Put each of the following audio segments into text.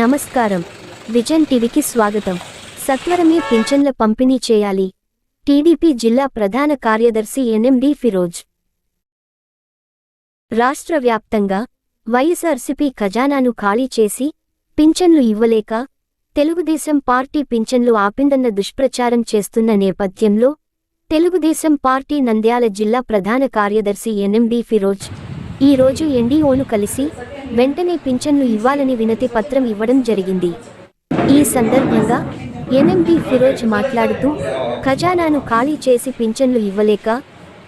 నమస్కారం. విజన్ టీవీకి స్వాగతం. సత్వరమే పింఛన్ల పంపిణీ చేయాలి. టీడీపీ జిల్లా ప్రధాన కార్యదర్శి ఎన్ఎండి ఫిరోజ్. రాష్ట్ర వ్యాప్తంగా వైఎస్ఆర్సీపీ ఖజానాను ఖాళీ చేసి పింఛన్లు ఇవ్వలేక తెలుగుదేశం పార్టీ పింఛన్లు ఆపిందన్న దుష్ప్రచారం చేస్తున్న నేపథ్యంలో తెలుగుదేశం పార్టీ నంద్యాల జిల్లా ప్రధాన కార్యదర్శి ఎన్ఎండి ఫిరోజ్. ఈ రోజు ఎన్డీఓను కలిసి వెంటనే పింఛన్లు ఇవ్వాలని వినతి పత్రం ఇవ్వడం జరిగింది. ఈ సందర్భంగా ఎన్ఎండి ఫిరోజ్ మాట్లాడుతూ ఖజానాను ఖాళీ చేసి పింఛన్లు ఇవ్వలేక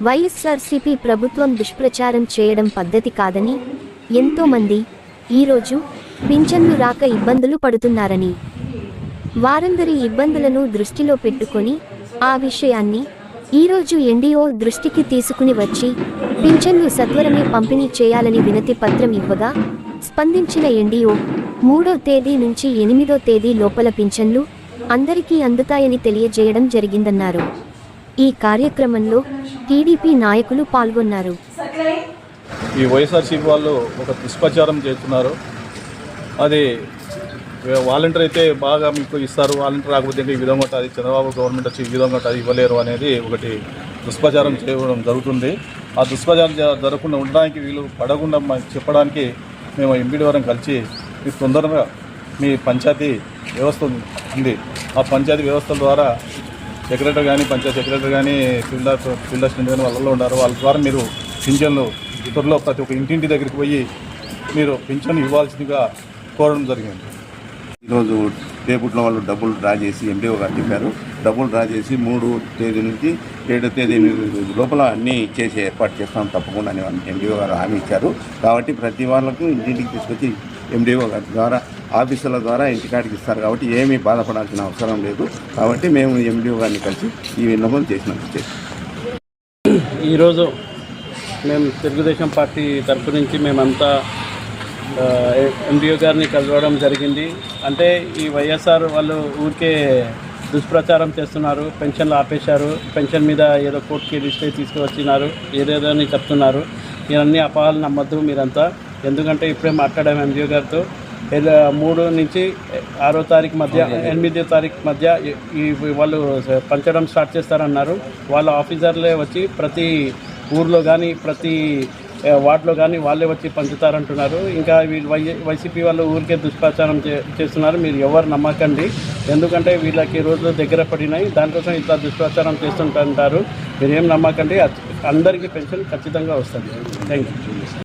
వైఎస్ఆర్సీపీ ప్రభుత్వం దుష్ప్రచారం చేయడం పద్ధతి కాదని ఎంతోమంది ఈరోజు పింఛన్లు రాక ఇబ్బందులు పడుతున్నారని వారందరి ఇబ్బందులను దృష్టిలో పెట్టుకొని ఆ విషయాన్ని ఈరోజు ఎన్డీఓ దృష్టికి తీసుకుని వచ్చి పింఛన్లు సత్వరమే పంపిణీ చేయాలని వినతి పత్రం ఇవ్వగా స్పందించిన ఎన్డీఓ మూడో తేదీ నుంచి ఎనిమిదో తేదీ లోపల పింఛన్లు అందరికీ అందుతాయని తెలియజేయడం జరిగిందన్నారు. ఈ కార్యక్రమంలో టీడీపీ నాయకులు పాల్గొన్నారు. ఈ వైఎస్ఆర్సీపీ వాళ్ళు ఒక దుష్ప్రచారం చేస్తున్నారు. అది వాలంటీర్ అయితే బాగా మీకు ఇస్తారు. వాలంటీర్ రాకపోతే ఇంకా ఈ విధంగా ఉంటుంది. చంద్రబాబు గవర్నమెంట్ వచ్చి ఈ విధంగా ఉంటుంది ఇవ్వలేరు అనేది ఒకటి దుష్ప్రచారం చేయడం జరుగుతుంది. ఆ దుష్ప్రచారం జరగకుండా ఉండడానికి వీళ్ళు పడకుండా చెప్పడానికి మేము ఎంపీడీ వారం కలిసి మీకు తొందరగా మీ పంచాయతీ వ్యవస్థ ఉంది. ఆ పంచాయతీ వ్యవస్థల ద్వారా సెక్రటరీ కానీ పంచాయతీ సెక్రటరీ కానీ ఫీల్డ్ ఫీల్డ్ అసిస్టెంట్ కానీ వాళ్ళలో ఉన్నారు. వాళ్ళ ద్వారా మీరు పింఛన్లు ఇతరులో ప్రతి ఒక్క ఇంటింటి దగ్గరికి పోయి మీరు పింఛన్ ఇవ్వాల్సిందిగా కోరడం జరిగింది. ఈరోజు రేపుట్లో వాళ్ళు డబ్బులు డ్రా చేసి ఎండిఓ గారు చెప్పారు. డబ్బులు డ్రా చేసి మూడు తేదీ నుంచి ఏడో తేదీ లోపల అన్నీ ఇచ్చేసి ఏర్పాటు చేస్తాం తప్పకుండా అని ఎండిఓ గారు హామీ ఇచ్చారు. కాబట్టి ప్రతి వాళ్ళకు ఇంటింటికి తీసుకొచ్చి ఎండిఓ గారి ద్వారా ఆఫీసుల ద్వారా ఇంటికాడికి ఇస్తారు కాబట్టి ఏమీ బాధపడాల్సిన అవసరం లేదు. కాబట్టి మేము ఎండిఓ గారిని కలిసి ఈ విన్నపం చేసినందుకు చేస్తాం. ఈరోజు మేము తెలుగుదేశం పార్టీ తరఫు నుంచి మేమంతా ఎండిఓ గారిని కలవడం జరిగింది. అంటే ఈ వైఎస్ఆర్ వాళ్ళు ఊరికే దుష్ప్రచారం చేస్తున్నారు పెన్షన్లు ఆపేశారు పెన్షన్ మీద ఏదో కోర్టుకి రిజిస్టర్ తీసుకువచ్చినారు ఏదేదో అని చెప్తున్నారు. ఇవన్నీ అపహాలు నమ్మద్దు మీరంతా. ఎందుకంటే ఇప్పుడే మాట్లాడాము ఎండిఓ గారితో. ఏదో మూడు నుంచి ఆరో తారీఖు మధ్య ఎనిమిదో తారీఖు మధ్య ఈ- వాళ్ళు పంచడం స్టార్ట్ చేస్తారన్నారు. వాళ్ళ ఆఫీసర్లే వచ్చి ప్రతి ఊర్లో కానీ ప్రతి వార్డులో కానీ వాళ్ళే వచ్చి పంచుతారంటున్నారు. ఇంకా వీళ్ళు వై వైసీపీ వాళ్ళు ఊరికే దుష్ప్రచారం చే చేస్తున్నారు. మీరు ఎవరు నమ్మకండి. ఎందుకంటే వీళ్ళకి రోజులు దగ్గర పడినాయి. దానికోసం ఇట్లా దుష్ప్రచారం చేస్తుంటారు. మీరు ఏం నమ్మకండి. అందరికీ పెన్షన్ ఖచ్చితంగా వస్తుంది. Thank you